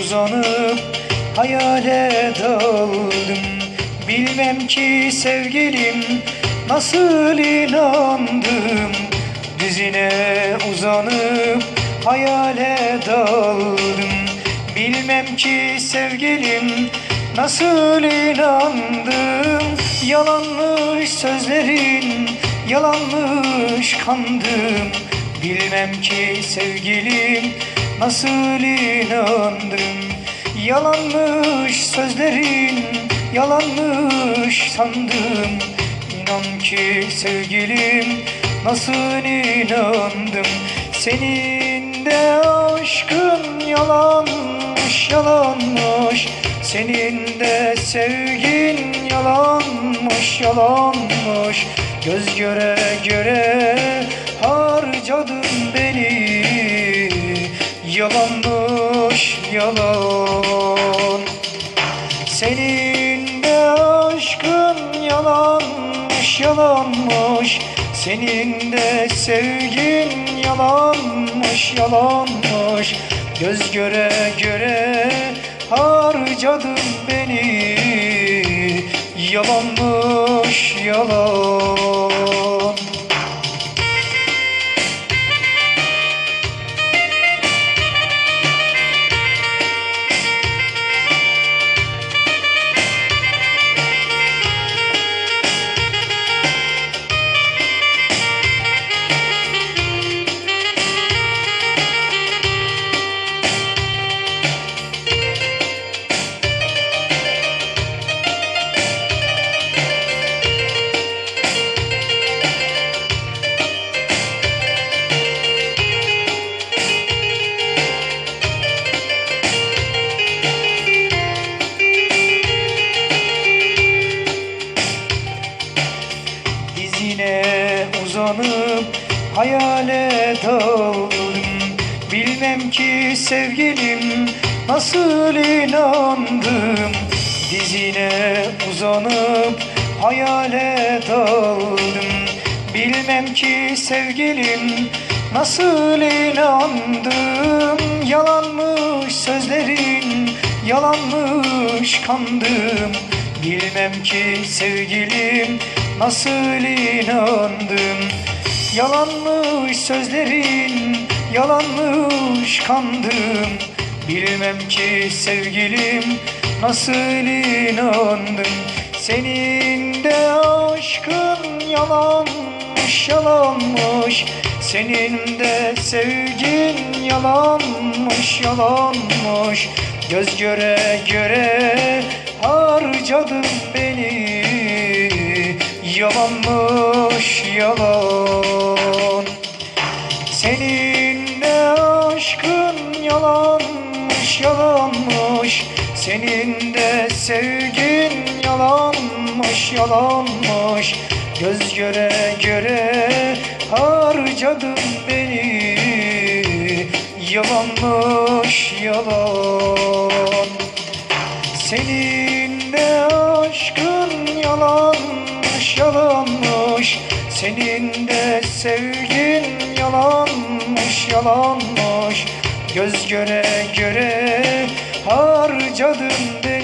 uzanıp hayale daldım. Bilmem ki sevgilim nasıl inandım? Dizine uzanıp hayale daldım. Bilmem ki sevgilim nasıl inandım? Yalanmış sözlerin yalanmış kandım. Bilmem ki sevgilim nasıl inandım Yalanmış sözlerin yalanmış sandım İnan ki sevgilim nasıl inandım? Senin de aşkın yalanmış yalanmış. Senin de sevgin yalanmış yalanmış. Göz göre göre Yalanmış yalan. Senin de aşkın yalanmış yalanmış. Senin de sevgin yalanmış yalanmış. Göz göre göre harcadın beni. Yalanmış yalan uzanıp hayale daldım Bilmem ki sevgilim nasıl inandım? Dizine uzanıp hayale daldım Bilmem ki sevgilim nasıl inandım? Yalanmış sözlerin yalanmış kandım. Bilmem ki sevgilim nasıl inandım Yalanmış sözlerin yalanmış kandım. Bilmem ki sevgilim nasıl inandım? Senin de aşkın yalanmış yalanmış. Senin de sevgin yalanmış yalanmış. Göz göre göre harcadın beni Yalanmış yalan Senin de aşkın yalanmış yalanmış Senin de sevgin yalanmış yalanmış Göz göre göre harcadın beni. Yalanmış yalan senin de aşkın yalanmış Senin de sevgin yalanmış yalanmış. Göz göre göre harcadın beni